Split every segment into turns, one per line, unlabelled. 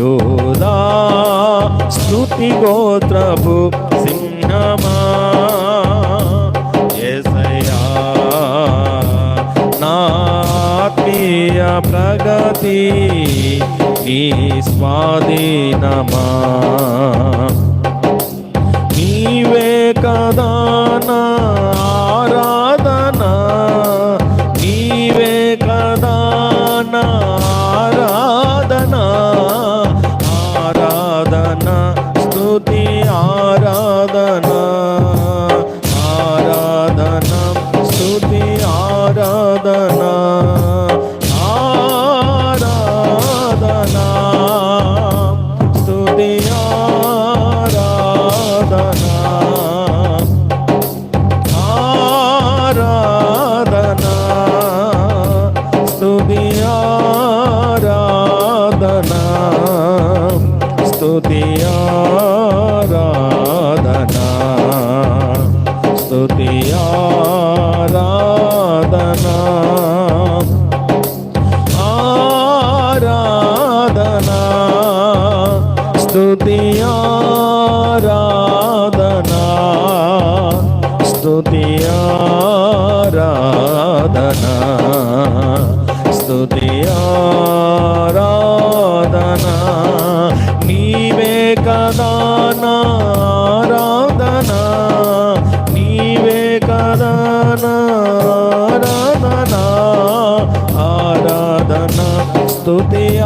యోదా స్తుతి గోత్రభు సింహమా. ఎసయా నాత్మీయ ప్రగతి నీ స్వాధీనమా. నీవే కదా స్తుతియారాధనా స్తుతియారాధనా ఆరాధనా స్తుతియారాధనా solteira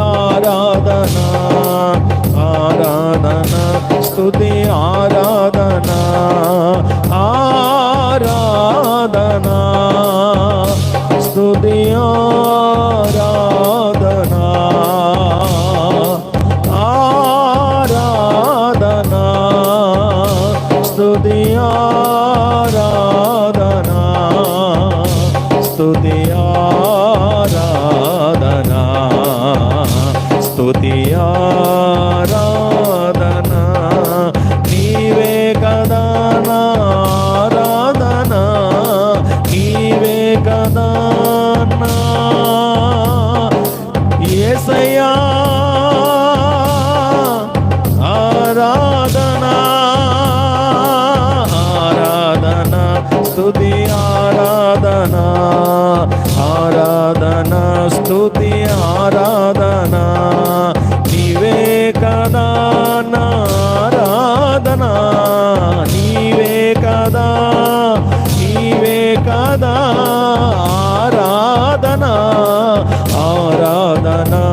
ఏసయా ఆరాధన ఆరాధన స్తుతి ఆరాధన ఆరాధన స్తుతి ఆరాధన నీవే కదా ఆరాధన నీవే కదా